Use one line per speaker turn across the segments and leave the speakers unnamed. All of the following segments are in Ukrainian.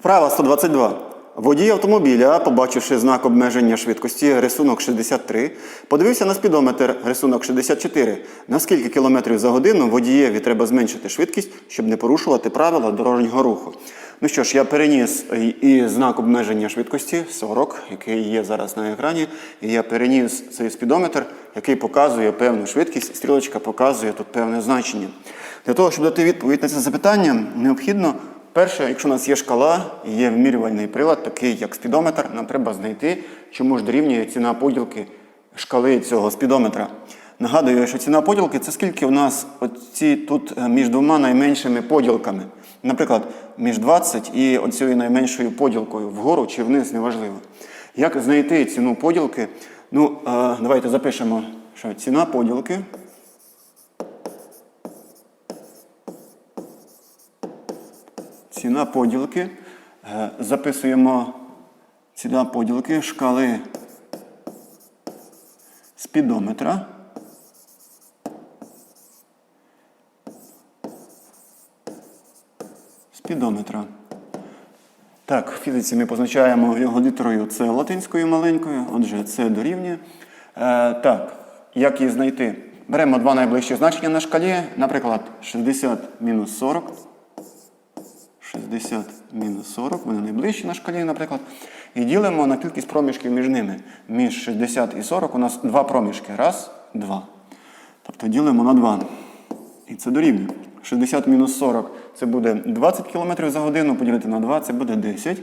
Вправа 122. Водій автомобіля, побачивши знак обмеження швидкості рисунок 63, подивився на спідометр рисунок 64. На скільки кілометрів за годину водієві треба зменшити швидкість, щоб не порушувати правила дорожнього руху. Ну що ж, я переніс і- знак обмеження швидкості 40, який є зараз на екрані. І я переніс цей спідометр, який показує певну швидкість. Стрілочка показує тут певне значення. Для того, щоб дати відповідь на це запитання, необхідно Перше, якщо у нас є шкала, і є вимірювальний прилад, такий як спідометр, нам треба знайти, чому ж дорівнює ціна поділки шкали цього спідометра. Нагадую, що ціна поділки це скільки у нас оці тут е, між двома найменшими поділками. Наприклад, між 20 і оцією найменшою поділкою вгору чи вниз, неважливо. Як знайти ціну поділки? Ну, е, давайте запишемо, що ціна поділки. Ціна поділки. Е, Записуємо ціна поділки шкали спідометра. Спідометра. Так, в фізиці ми позначаємо його літерою С латинською маленькою, отже, С дорівнює. Е, так, як її знайти? Беремо два найближчі значення на шкалі, наприклад, 60 мінус 40. 60 мінус 40, вони найближчі на шкалі, наприклад. І ділимо на кількість проміжків між ними. Між 60 і 40 у нас два проміжки. Раз, два. Тобто ділимо на 2. І це дорівнює. 60 мінус 40 це буде 20 км за годину, поділити на 2 це буде 10.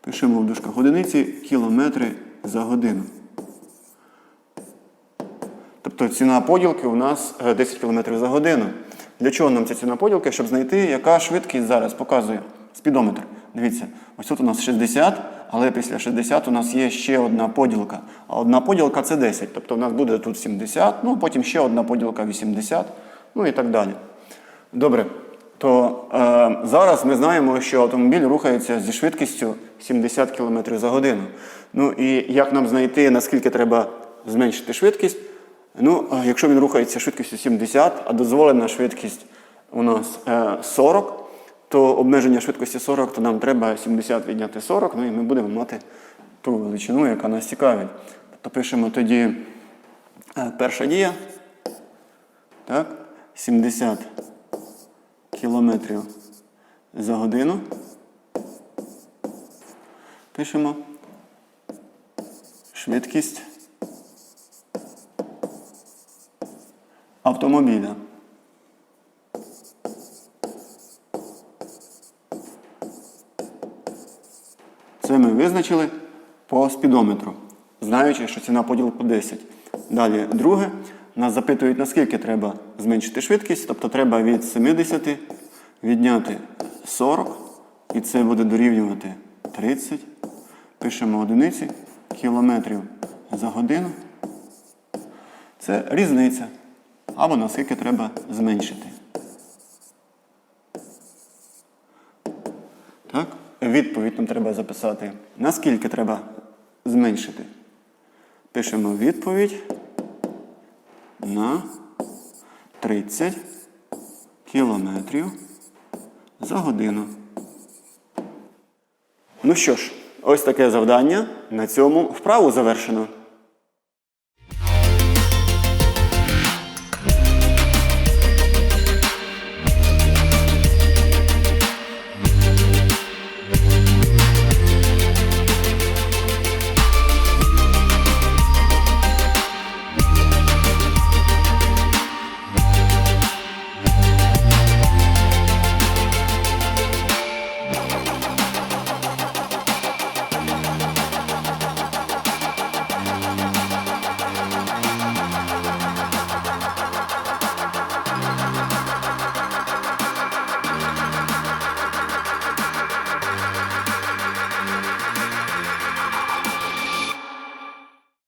Пишемо в дужках одиниці кілометри за годину. Тобто ціна поділки у нас е, 10 км за годину. Для чого нам ця ціна поділки? Щоб знайти, яка швидкість зараз показує спідометр. Дивіться, ось тут у нас 60, але після 60 у нас є ще одна поділка. А одна поділка це 10. Тобто у нас буде тут 70, ну потім ще одна поділка 80, ну і так далі. Добре. То е, зараз ми знаємо, що автомобіль рухається зі швидкістю 70 км за годину. Ну і як нам знайти, наскільки треба зменшити швидкість? Ну, е, якщо він рухається швидкістю 70, а дозволена швидкість у нас е, 40, то обмеження швидкості 40, то нам треба 70 відняти 40, ну і ми будемо мати ту величину, яка нас цікавить. Тобто пишемо тоді е, перша дія. Так, 70 кілометрів за годину. Пишемо швидкість автомобіля. Це ми визначили по спідометру, знаючи, що ціна поділку 10. Далі, друге, нас запитують, наскільки треба зменшити швидкість, тобто треба від 70 відняти 40, і це буде дорівнювати 30. Пишемо одиниці кілометрів за годину. Це різниця. Або наскільки треба зменшити. Так? Відповідь нам треба записати. Наскільки треба зменшити? Пишемо відповідь на 30 кілометрів за годину. Ну що ж, ось таке завдання. На цьому вправу завершено.